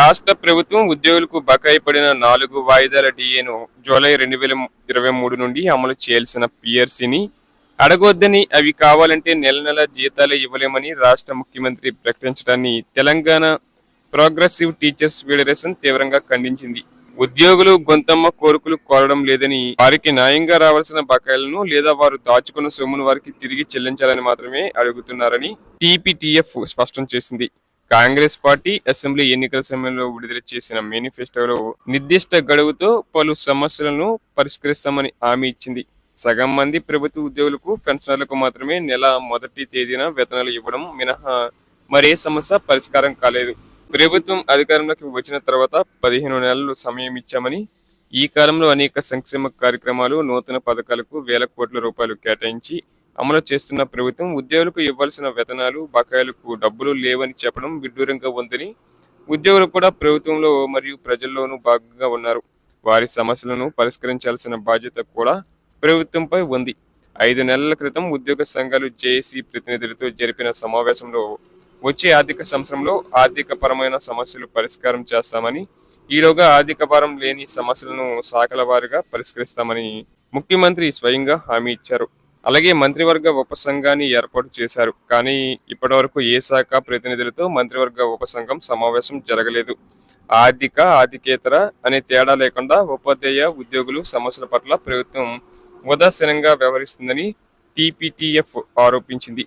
రాష్ట్ర ప్రభుత్వం ఉద్యోగులకు బకాయి పడిన నాలుగు వాయిదాల డిఏను జూలై రెండు వేల ఇరవై మూడు నుండి అమలు చేయాల్సిన పిఆర్సీని అడగొద్దని అవి కావాలంటే నెల నెల జీతాలు ఇవ్వలేమని రాష్ట్ర ముఖ్యమంత్రి ప్రకటించడాన్ని తెలంగాణ ప్రోగ్రెసివ్ టీచర్స్ ఫెడరేషన్ తీవ్రంగా ఖండించింది. ఉద్యోగులు గొంతమ్మ కోరికలు కోరడం లేదని వారికి న్యాయంగా రావాల్సిన బకాయిలను లేదా వారు దాచుకున్న సొమ్మును వారికి తిరిగి చెల్లించాలని మాత్రమే అడుగుతున్నారని టీపీటీఎఫ్ స్పష్టం చేసింది. కాంగ్రెస్ పార్టీ అసెంబ్లీ ఎన్నికల సమయంలో విడుదల చేసిన మేనిఫెస్టోలో నిర్దిష్ట గడువుతో పలు సమస్యలను పరిష్కరిస్తామని హామీ ఇచ్చింది. సగం మంది ప్రభుత్వ ఉద్యోగులకు పెన్షనర్లకు మాత్రమే నెల మొదటి తేదీన వేతనాలు ఇవ్వడం మినహా మరే సమస్య పరిష్కారం కాలేదు. ప్రభుత్వం అధికారంలోకి వచ్చిన తర్వాత పదిహేను నెలలు సమయం ఇచ్చామని ఈ కాలంలో అనేక సంక్షేమ కార్యక్రమాలు నూతన పథకాలకు వేల కోట్ల రూపాయలు కేటాయించి అమలు చేస్తున్న ప్రభుత్వం ఉద్యోగులకు ఇవ్వాల్సిన వేతనాలు బకాయిలకు డబ్బులు లేవని చెప్పడం విడ్డూరంగా ఉందని ఉద్యోగులు కూడా ప్రభుత్వంలో మరియు ప్రజల్లోనూ భాగంగా ఉన్నారు. వారి సమస్యలను పరిష్కరించాల్సిన బాధ్యత కూడా ప్రభుత్వంపై ఉంది. ఐదు నెలల క్రితం ఉద్యోగ సంఘాలు జేఏసీ ప్రతినిధులతో జరిపిన సమావేశంలో వచ్చే ఆర్థిక సంవత్సరంలో ఆర్థిక పరమైన సమస్యలు పరిష్కారం చేస్తామని ఈలోగా ఆర్థిక భారం లేని సమస్యలను శాఖల వారిగా పరిష్కరిస్తామని ముఖ్యమంత్రి స్వయంగా హామీ ఇచ్చారు. అలాగే మంత్రివర్గ ఉపసంఘాన్ని ఏర్పాటు చేశారు. కానీ ఇప్పటివరకు ఏ శాఖ ప్రతినిధులతో మంత్రివర్గ ఉపసంఘం సమావేశం జరగలేదు. ఆర్థిక ఆర్థికేతర అనే తేడా లేకుండా ఉపాధ్యాయ ఉద్యోగులు సమస్యల పట్ల ప్రభుత్వం ఉదాసీనంగా వ్యవహరిస్తుందని టీపీటీఎఫ్ ఆరోపించింది.